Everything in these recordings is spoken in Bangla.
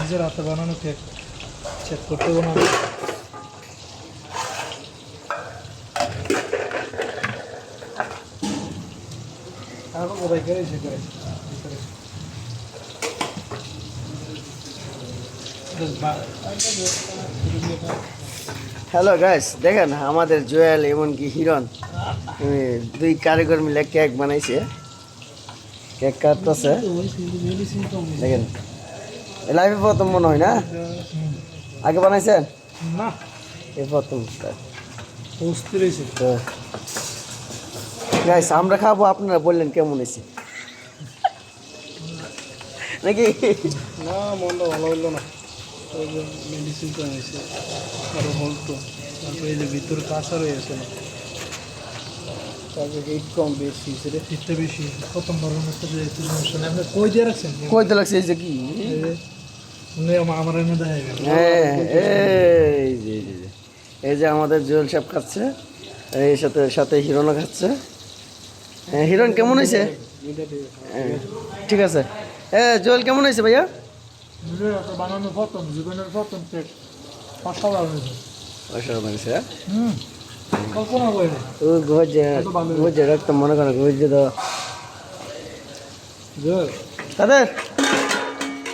নিজের হাতে বানানো কেক চেক করতে না। হ্যালো গাইস দেখেন আমাদের জুয়েল এমনকি হিরণ দুই কারিগর মিলে কেক বানাইছে। কেক কাটতেছে। দেখেন লাইফে প্রথম মনে হয় না? আগে বানাইছেন? না। এই প্রথম। রয়েছে গাইস আমরা খাব আপনারা বললেন কেমন হয়েছে? নাকি? না মনটা ভালো হইল না। মেডিসিন তো হয়েছে আরও হলতো তারপরে এই যে ভিতর কাঁচা রয়েছে না। কইতে লাগছে এই যে কি? এই যে, হ্যাঁ এই যে। আমাদের জুয়েল সাহেব খাচ্ছে এই সাথে সাথে হিরণও খাচ্ছে। হ্যাঁ, হিরণ কেমন হয়েছে? হ্যাঁ, ঠিক আছে। হ্যাঁ জুয়েল কেমন হয়েছে ভাইয়া? বানানো প্রথম জীবনের প্রথম অসাধারণ হয়েছে। অসাধারণ হয়েছে হ্যাঁ? হুম কল্পনা করিনি ও গজে গজে রক্ত মনে করে গজে তো জয় কাদের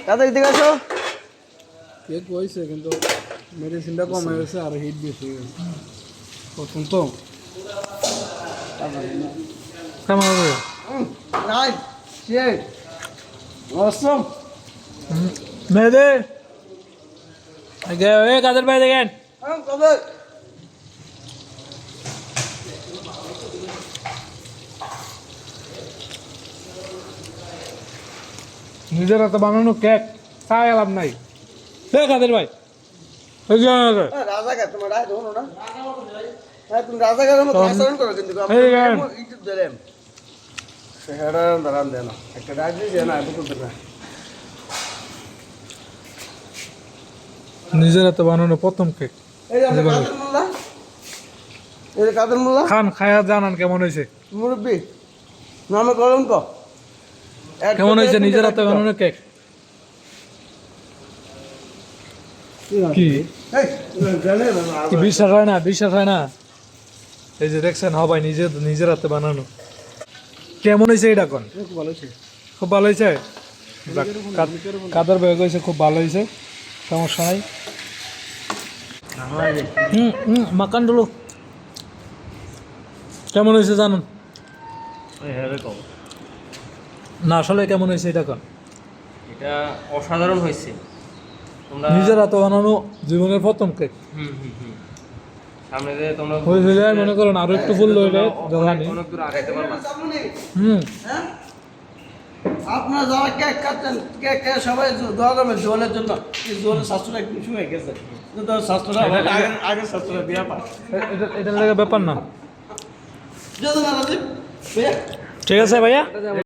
কাদের দিকে আসো কেক হয়েছে কিন্তু মেডিসিনটা কম হয়ে গেছে আর হিট বেশি হয়ে গেছে প্রথম তো কেমন হবে নাই শেট অসম মেয়েদে এ কাদের ভাই দেখেন কবে নিজের হাতে বানানো কেক খাই লাভ নাই। হে কাদের ভাই। হ্যাঁ না। নিজের হাতে বানানো প্রথম কেক। কাদের মোল্লা? খান খায়া জানান কেমন হয়েছে। মুরব্বী নামে কলঙ্ক। এক কেমন হয়েছে? নিজের হাতে বানানো কেক কি? এই, জানে না, না, কি বিশ্বাস হয় না? বিশ্বাস হয় না? এই যে দেখছেন হ ভাই নিজে নিজের হাতে বানানো। কেমন হয়েছে এটা কোন? খুব ভালো ছিল। খুব ভালো হয়েছে? কাদের হয়েছে খুব ভালো হয়েছে। সমস্যা নাই। হুম হুম মাকান ডুলো কেমন হয়েছে জানুন? না আসলে কেমন হয়েছে এটা কোন? এটা অসাধারণ হয়েছে। তোমরা নিজের হাতে বানানো জীবনের প্রথম কেক হুম হুম হুম। সামনে দিয়ে তোমরা মনে করেন আরও একটু ফুল হইলে জানি। অনেক দূর আগাইতে পারবা। হুম। হ্যাঁ? আপনারা যারা কেক কাটছেন কেক খেয়ে সবাই দোয়া করবেন জোলের জন্য। এই জোলের স্বাস্থ্যটা একটু শুয়ে গেছে। স্বাস্থ্যটা বিয়া এটা এটা লেগে ব্যাপার না। ঠিক আছে ভাইয়া?